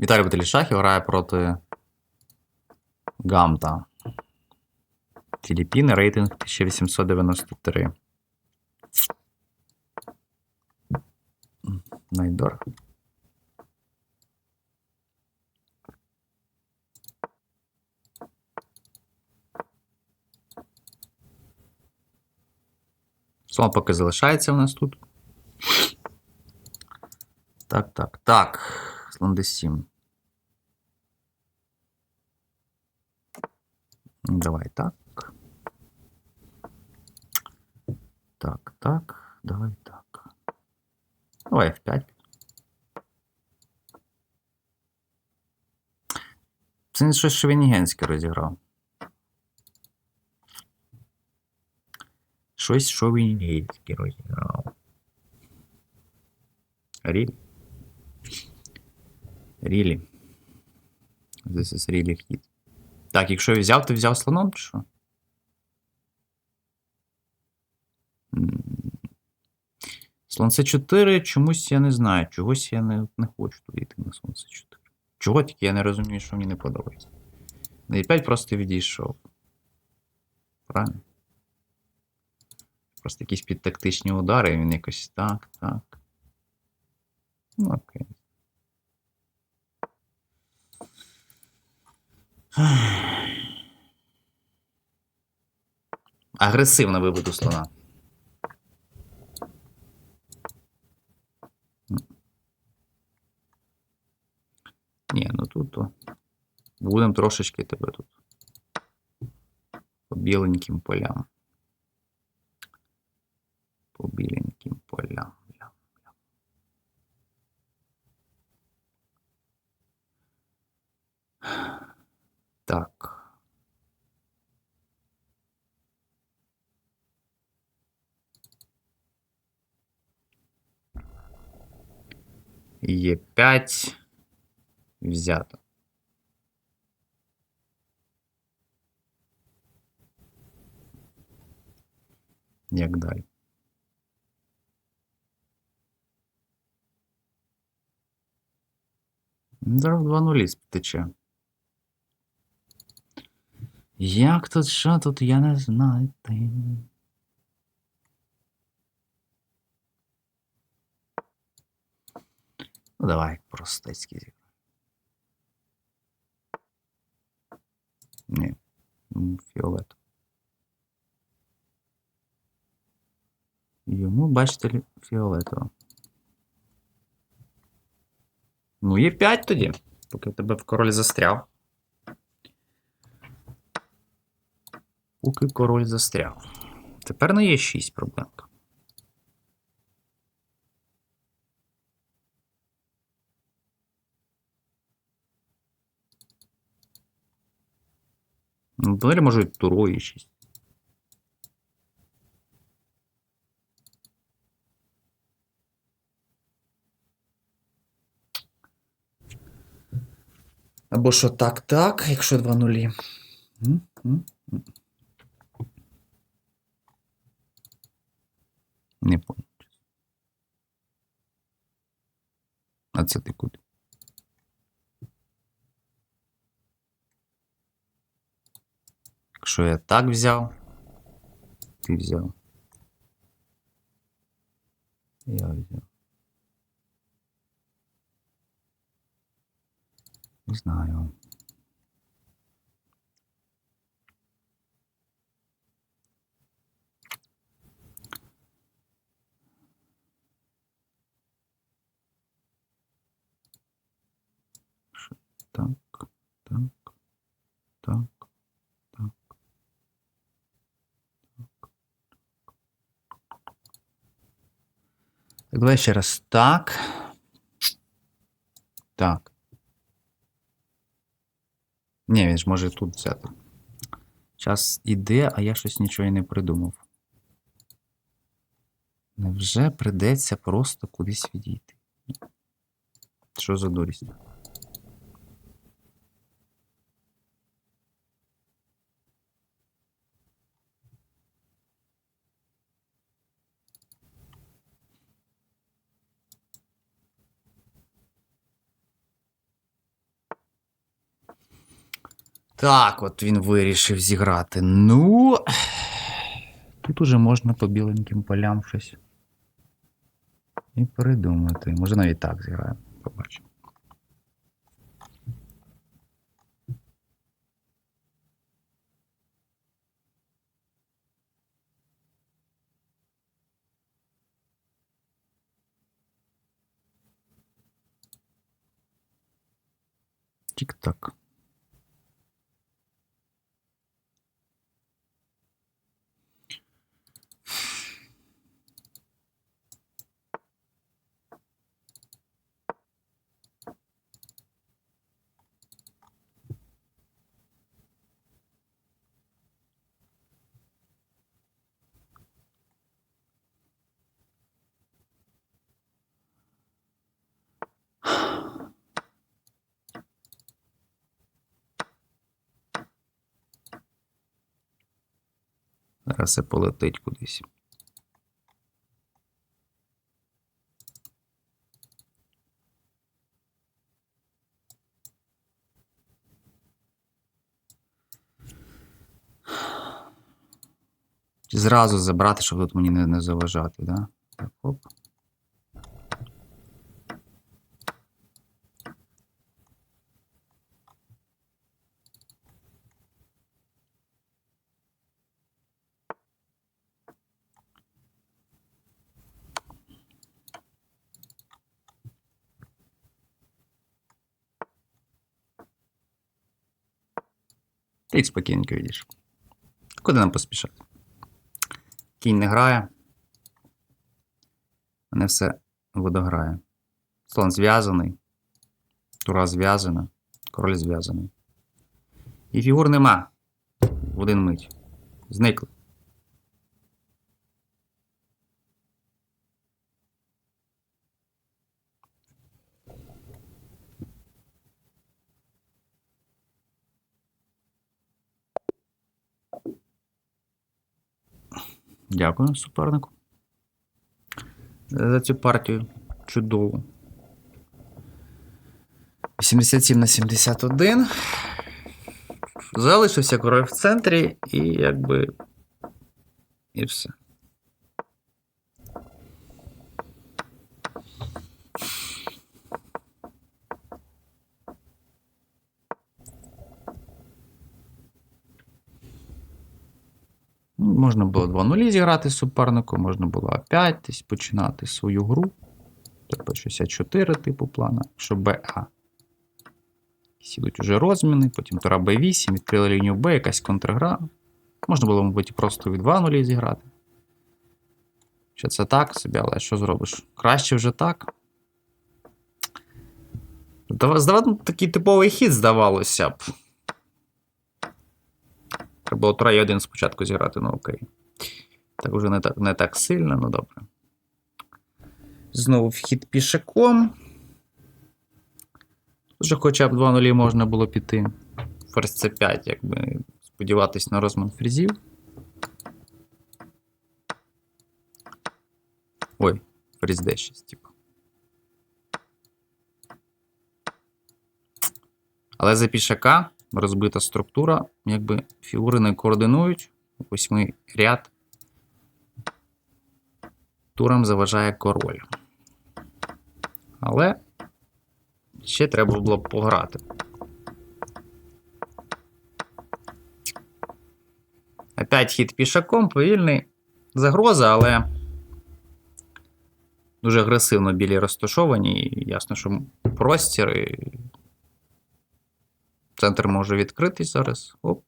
Віталій Баталішахів грає проти Гамта. Філіппіни, рейтинг 1893. Найдор. Слон поки залишається у нас тут. Так, так, так. Слон D7. Давай так. Так, так. Давай так. Давай F5. Це не щось шовінігенське розіграв. Щось шовінігенське розіграв. Рілі? Рілі. This is really hit. Так, якщо я взяв, то взяв слоном, чи що? Слон С4 чомусь я не знаю. Чогось я не, не хочу туди йти на слон С4. Чого тільки я не розумію, що мені не подобається. На E5 просто відійшов. Правильно? Просто якісь підтактичні удари, він якось так, так. Ну, окей. Агресивно виведу слона. Ні, ну тут то. Будемо трошечки тебе тут. По біленьким полям. По біленьким полям. Лям, лям. Так. Є 5 взято. Як далі? Зараз два нулі тече. Як тут, що тут, я не знаю. Ну, давай, простецький зіграємо. Ні. м, Фіолет. Йому, бачите, фіолетово. Ну, є 5 тоді, поки в тебе в король застряв. Поки король застряв. Тепер не є 6 проблемка. Далі може турою 6. Або що так, так, якщо два нулі. Не понял. А це ти куди? Якщо я так взяв, ти взяв. Я взяв. Не знаю. Так, так, так. Так, давай ще раз. Так. Так. Ні, він ж може тут взяти. Час іде, а я щось нічого і не придумав. Невже придеться просто кудись відійти? Що за дурість? Так, от він вирішив зіграти. Ну. Тут уже можна по біленьким полям щось. І придумати. Може навіть так зіграємо. Побачимо. Тік-так. Зараз це полетить кудись. Зразу забрати, щоб тут мені не, не заважати, да? Так, оп. Та їх спокійненько відійшов. Куди нам поспішати? Кінь не грає. Мене все водограє. Слон зв'язаний. Тура зв'язана. Король зв'язаний. І фігур нема. В один мить. Зникли. Дякую супернику. За цю партію чудово. 87 на 71. Залишився король в центрі і якби. І все. Можна було 2-0 зіграти з суперником, можна було опять десь починати свою гру. Тобто 64 типу плана, що БА. Сідуть уже розміни, потім тура Б8, відкрили лінію Б, якась контргра. Можна було, мабуть, просто від 2-0 зіграти. Що це так собі, але що зробиш? Краще вже так. Здавати такий типовий хід, здавалося б. Треба було тура 1 спочатку зіграти, ну окей. Так вже не так не так сильно, ну добре. Знову вхід пішаком. Вже хоча б 2-0 можна було піти. Ферзь C5, якби сподіватись на розмін фрізів. Ой, ферзь D6, типу. Але за пішака розбита структура, якби фігури не координують. Восьмий ряд. Турам заважає король. Але ще треба було б пограти. Опять хід пішаком, повільний. Загроза, але дуже агресивно білі розташовані. І ясно, що простір і Центр може відкритись зараз. Оп.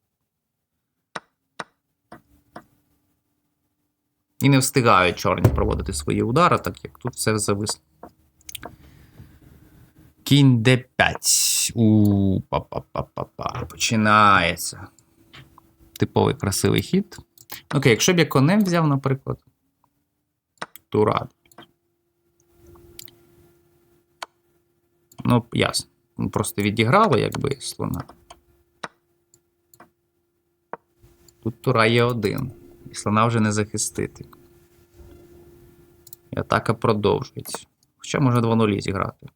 І не встигають чорні проводити свої удари, так як тут все зависло. Кінь d5. У па-па-па-па-па. Починається. Типовий красивий хід. Окей, якщо б я конем взяв, наприклад. Тура. Ну, ясно. Просто відіграло, якби слона. Тут тура є один. І слона вже не захистити. І атака продовжується. Хоча можна 2-0 зіграти.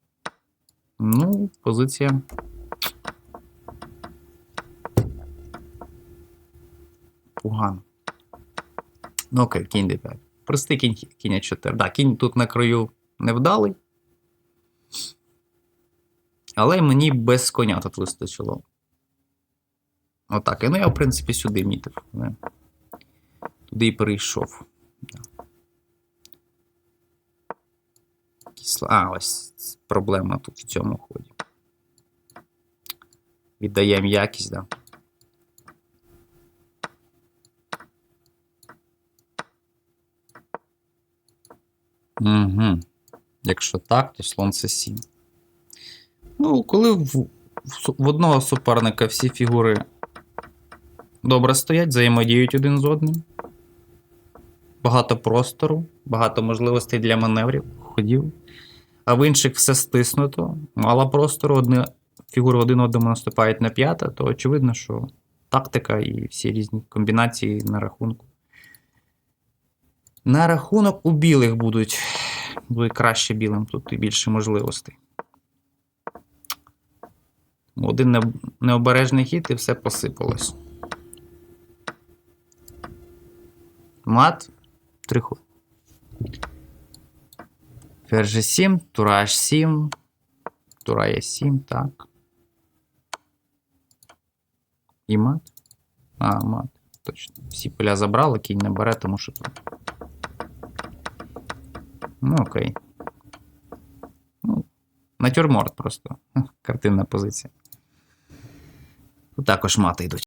Ну, позиція. непогано. Ну окей, кінь d5. Простий кінь, кінь А4. Да, кінь тут на краю невдалий. Але мені без коня тут вистачило. Отак. І ну я, в принципі, сюди мітив. Туди і перейшов. Кисла... А, ось проблема тут в цьому ході. Віддаємо якість, да. Угу. Якщо так, то слон це 7. Ну, коли в, в, одного суперника всі фігури добре стоять, взаємодіють один з одним. Багато простору, багато можливостей для маневрів, ходів. А в інших все стиснуто, мало простору, одні фігури один одному наступають на п'яте, то очевидно, що тактика і всі різні комбінації на рахунку. На рахунок у білих будуть. Буде краще білим, тут і більше можливостей. Один необережний хід і все посипалось. Мат. Три ходи. Ферзь 7, тура H7, тура Е7, так. І мат. А, мат. Точно. Всі поля забрали, кінь не бере, тому що. Ну, окей. Ну, натюрморт просто. Картинна позиція. Також мати йдуть.